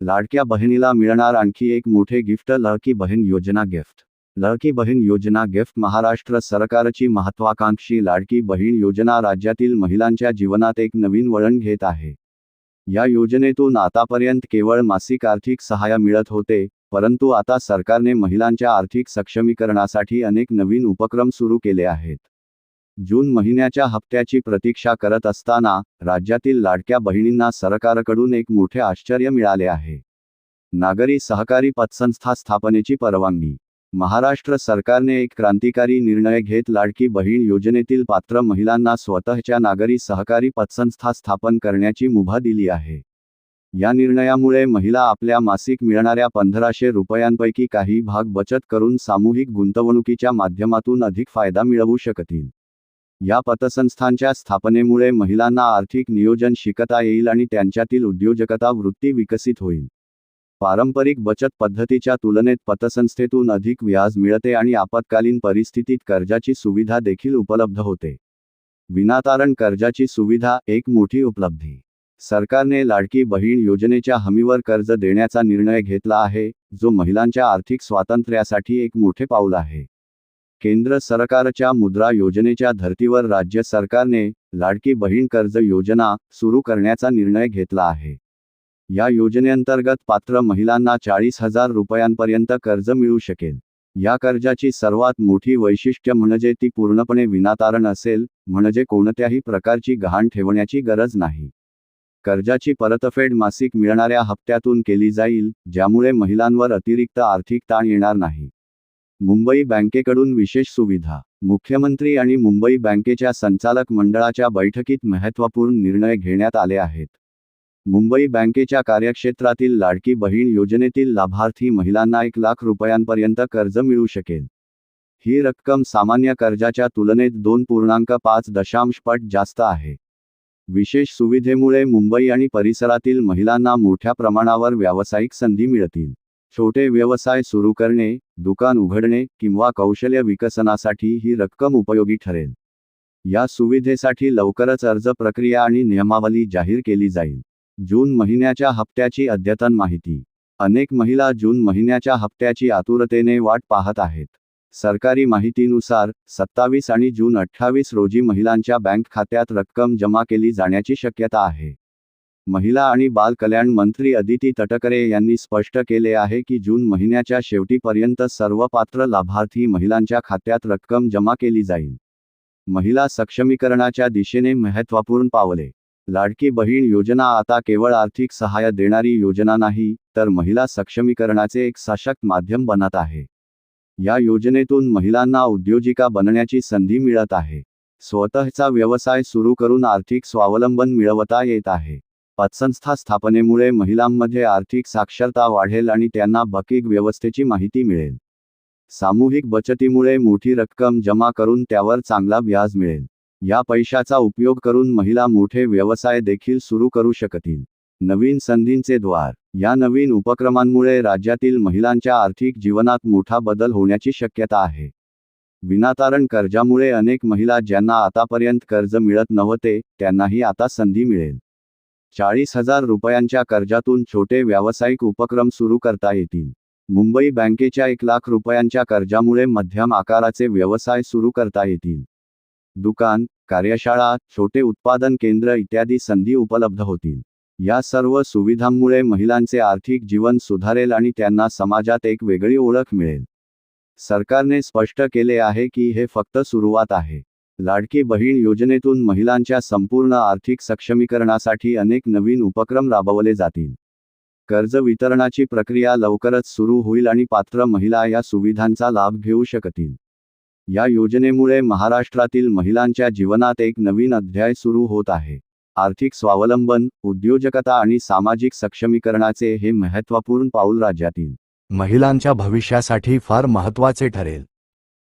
लाडक्या बहिणीला मिळणार आणखी एक मोठे गिफ्ट लहकी बहीण योजना गिफ्ट. लहकी बहीण योजना गिफ्ट महाराष्ट्र सरकारची महत्वाकांक्षी लाडकी बहीण योजना राज्यातील महिलांच्या जीवनात एक नवीन वळण घेत आहे. या योजनेतून आतापर्यंत केवळ मासिक आर्थिक सहाय्य मिळत होते परंतु आता सरकारने महिलांच्या आर्थिक सक्षमीकरणासाठी अनेक नवीन उपक्रम सुरू केले आहेत. जून महिन्याच्या हप्त्याची प्रतीक्षा करत असताना राज्यातील लाडक्या बहिणींना सरकारकडून एक मोठे आश्चर्य मिळाले आहे. नागरी सहकारी पतसंस्था स्थापनेची परवानगी. महाराष्ट्र सरकारने एक क्रांतिकारी निर्णय घेत लाडकी बहीण योजनेतील पात्र महिलांना स्वतःच्या नागरी सहकारी पतसंस्था स्थापन करण्याची मुभा दिली आहे. या निर्णयामुळे महिला आपल्या मासिक मिळणाऱ्या पंधराशे रुपयांपैकी काही भाग बचत करून सामूहिक गुंतवणुकीच्या माध्यमातून अधिक फायदा मिळवू शकतील. या पतसंस्थांच्या स्थापनेमुळे महिलांना आर्थिक नियोजन शिकता येईल आणि त्यांच्यातील उद्योजकता वृत्ती विकसित होईल. पारंपरिक बचत पद्धतीच्या तुलनेत पतसंस्थेतून अधिक व्याज मिळते आणि आपत्कालीन परिस्थितीत कर्जाची सुविधा देखील उपलब्ध होते. विनातारण कर्जाची सुविधा एक मोठी उपलब्धी. सरकारने लाडकी बहीण योजनेच्या हमीवर कर्ज देण्याचा निर्णय घेतला आहे जो महिलांच्या आर्थिक स्वातंत्र्यासाठी एक मोठे पाऊल आहे. केंद्र सरकारच्या मुद्रा योजनेच्या धर्तीवर राज्य सरकारने लाडकी बहीण कर्ज योजना सुरू करण्याचा निर्णय घेतला आहे. या योजनेअंतर्गत पात्र महिलांना चाळीस हजार रुपयांपर्यंत कर्ज मिळू शकेल. या कर्जाची सर्वात मोठी वैशिष्ट्य म्हणजे ती पूर्णपणे विनातारण असेल म्हणजे कोणत्याही प्रकारची गहाण ठेवण्याची गरज नाही. कर्जाची परतफेड मासिक मिळणाऱ्या हप्त्यातून केली जाईल ज्यामुळे महिलांवर अतिरिक्त आर्थिक ताण येणार नाही. मुंबई बँकेकडून विशेष सुविधा. मुख्यमंत्री आणि मुंबई बँकेच्या संचालक मंडळाच्या बैठकीत महत्त्वपूर्ण निर्णय घेण्यात आले आहेत. मुंबई बँकेच्या कार्यक्षेत्रातील लाडकी बहीण योजनेतील लाभार्थी महिलांना एक लाख रुपयांपर्यंत कर्ज मिळू शकेल. ही रक्कम सामान्य कर्जाच्या तुलनेत दोन पूर्णांक पाच दशांश पट जास्त आहे. विशेष सुविधेमुळे मुंबई आणि परिसरातील महिलांना मोठ्या प्रमाणावर व्यावसायिक संधी मिळतील. छोटे व्यवसाय सुरू करणे दुकान उघडणे किंवा कौशल्य विकसनासाठी ही रक्कम उपयोगी ठरेल. या सुविधेसाठी लवकरच अर्ज प्रक्रिया आणि नियमावली जाहीर केली जाईल. जून महिन्याच्या हप्त्याची अद्यतन माहिती. अनेक महिला जून महिन्याच्या हप्त्याची आतुरतेने वाट पाहत आहेत. सरकारी माहितीनुसार सत्तावीस आणि जून अठ्ठावीस रोजी महिलांच्या बँक खात्यात रक्कम जमा केली जाण्याची शक्यता आहे. महिला आणि बाल कल्याण मंत्री अदिती तटकरे यांनी स्पष्ट केले आहे की जून महिन्याच्या शेवटीपर्यंत सर्व पात्र लाभार्थी महिलांच्या खात्यात रक्कम जमा केली जाईल. महिला सक्षमीकरणाच्या दिशेने महत्त्वपूर्ण पावले. लाडकी बहीण योजना आता केवळ आर्थिक सहाय्य देणारी योजना नाही तर महिला सक्षमीकरणाचे एक सशक्त माध्यम बनत आहे. या योजनेतून महिलांना उद्योजिका बनण्याची संधी मिळत आहे. स्वतःचा व्यवसाय सुरू करून आर्थिक स्वावलंबन मिळवता येत आहे. पतसंस्था स्थापनेमुळे महिलांमध्ये आर्थिक साक्षरता वाढेल आणि त्यांना बकीक व्यवस्थेची माहिती मिळेल. सामूहिक बचतीमुळे मोठी रक्कम जमा करून त्यावर चांगला व्याज मिळेल. या पैशाचा उपयोग करून महिला मोठे व्यवसाय देखील सुरू करू शकतील. नवीन संधींचे द्वार. या नवीन उपक्रमांमुळे राज्यातील महिलांच्या आर्थिक जीवनात मोठा बदल होण्याची शक्यता आहे. विनातारण कर्जामुळे अनेक महिला ज्यांना आतापर्यंत कर्ज मिळत नव्हते त्यांनाही आता संधी मिळेल. चाळीस हजार रुपयांच्या कर्जातून छोटे व्यावसायिक उपक्रम सुरू करता येतील. मुंबई बँकेच्या एक लाख रुपयांच्या कर्जामुळे मध्यम आकाराचे व्यवसाय सुरू करता येतील. दुकान कार्यशाळा छोटे उत्पादन केंद्र इत्यादी संधी उपलब्ध होतील. या सर्व सुविधांमुळे महिलांचे आर्थिक जीवन सुधारेल आणि त्यांना समाजात एक वेगळी ओळख मिळेल. सरकारने स्पष्ट केले आहे की हे फक्त सुरुवात आहे. लाडकी बहीण योजनेतून महिलांच्या संपूर्ण आर्थिक सक्षमीकरणासाठी अनेक नवीन उपक्रम राबवले जातील. कर्ज वितरणाची प्रक्रिया लवकरच सुरू होईल आणि पात्र महिला या सुविधांचा लाभ घेऊ शकतील. या योजनेमुळे महाराष्ट्रातील महिलांच्या जीवनात एक नवीन अध्याय सुरू होत आहे. आर्थिक स्वावलंबन उद्योजकता आणि सामाजिक सक्षमीकरणाचे हे महत्त्वपूर्ण पाऊल राज्यातील महिलांच्या भविष्यासाठी फार महत्त्वाचे ठरेल.